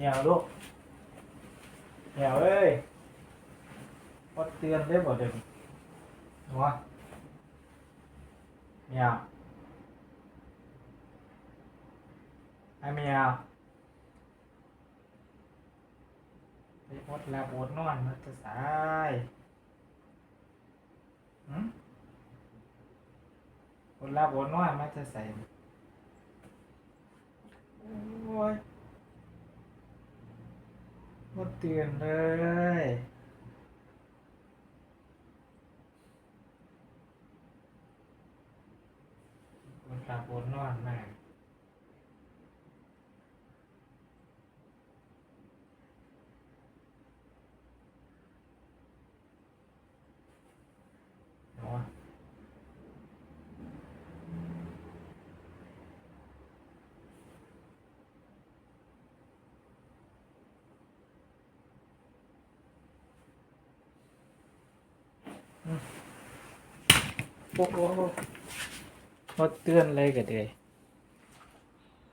เหี่ยวลูกเหี่ยวเอ้ยพอเตือนได้หมดเลยหัวเหี่ยวไอ้เมียวไปพดแลาบดนอนมันจะสายหืมพดลาบดนอนมันจะใส่โอ้ย หมดเตือนเลยคนขับรถนอนมาก โอ้โหเตือนเลยกันเลย